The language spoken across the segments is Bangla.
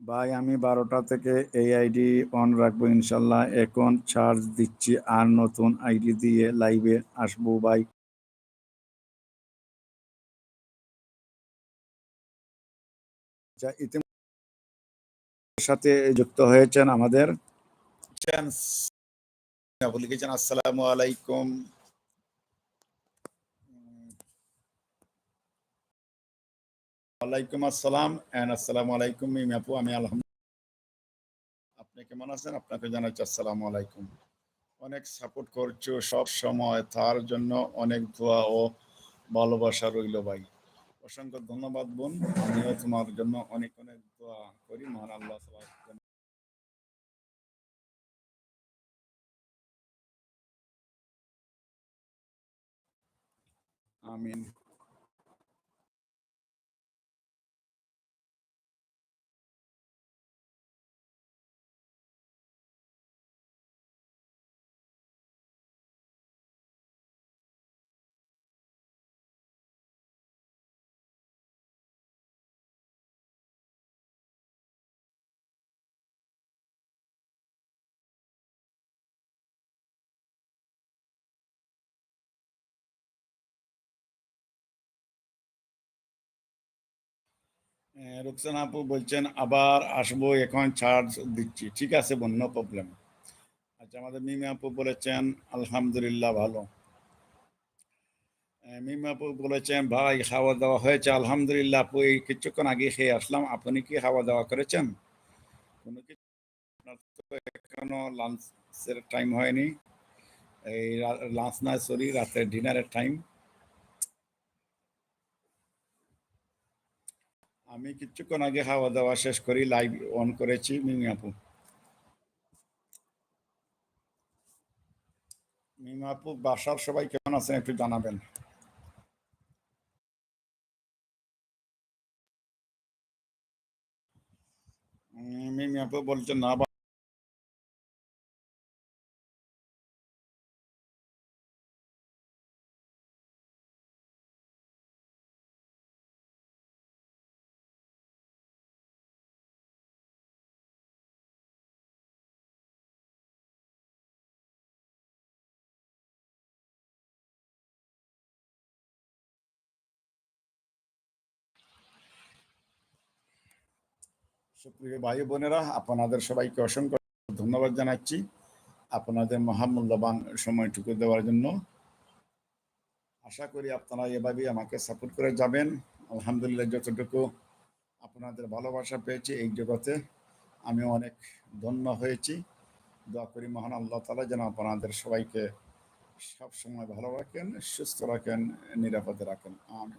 ভাই, আমি বারোটা থেকে এই আইডি অন রাখব ইনশাল্লাহ। এখন চার্জ দিচ্ছি আর নতুন আইডি দিয়ে লাইভে আসব ভাই। ইতিমধ্যে সাথে যুক্ত হয়েছেন আমাদের। লিখেছেন আসসালামু আলাইকুম। ওয়ালাইকুম আসসালাম এন্ড আসসালামু আলাইকুম, মিমি আপু, আমি আলহামদুলিল্লাহ। আপনি কেমন আছেন? আপনাকে জানাচ্ছি আসসালামু আলাইকুম। অনেক সাপোর্ট করছ সব সময়, তার জন্য অনেক দোয়া ও ভালোবাসা রইল ভাই। অসংখ্য ধন্যবাদ বোন, আমিও তোমার জন্য অনেক অনেক দোয়া করি, মহান আল্লাহ আমিন। রুকসান আপু বলছেন, আবার আসব, এখন চার্জ দিচ্ছি। ঠিক আছে, বোন নো প্রবলেম আচ্ছা আমাদের মিমি আপু বলেছেন, আলহামদুলিল্লাহ, ভালো। মিমি আপু বলেছেন, ভাই খাওয়া দাওয়া হয়েছে, আলহামদুলিল্লাহ আপু, এই কিছুক্ষণ আগে খেয়ে আসলাম, আপনি কি খাওয়া দাওয়া করেছেন? কোনো কিছু এখনও লাঞ্চের টাইম হয়নি। এই লাঞ্চ না সরি রাতের ডিনারের টাইম আমি কিছুক্ষণ আগে খাওয়া দাওয়া শেষ করি লাইভ অন করেছি, মিমি আপু। মিমি আপু, বাসার সবাই কেমন আছেন একটু জানাবেন? মিমি আপু বলছেন না সুপ্রিয় ভাই বোনেরা, আপনাদের সবাইকে অসংখ্য ধন্যবাদ জানাচ্ছি আপনাদের মহামূল্যবান সময়টুকু দেওয়ার জন্য। আশা করি আপনারা এভাবেই আমাকে সাপোর্ট করে যাবেন। আলহামদুলিল্লাহ, যতটুকু আপনাদের ভালোবাসা পেয়েছি এই জগতে আমি অনেক ধন্য হয়েছি। দোয়া করি মহান আল্লাহ তালা যেন আপনাদের সবাইকে সবসময় ভালো রাখেন, সুস্থ রাখেন, নিরাপদে রাখেন। আমি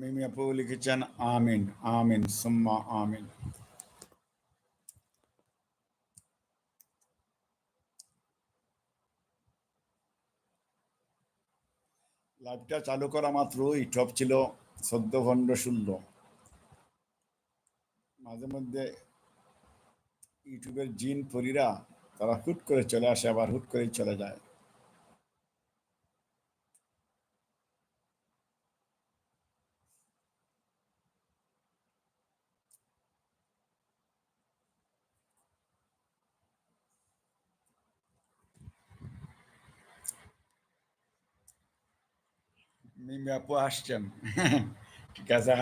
মিমি আপু লিখেছেন আমিন আমিন সুম্মা আমিন লাইভটা চালু করা মাত্র ইউটিউব ছিল সদ্য খণ্ড শূন্য মাঝে মধ্যে ইউটিউবের জিন পরীরা তারা হুট করে চলে আসে, আবার হুট করেই চলে যায়। মিমি আপু আসছেন ঠিক আছে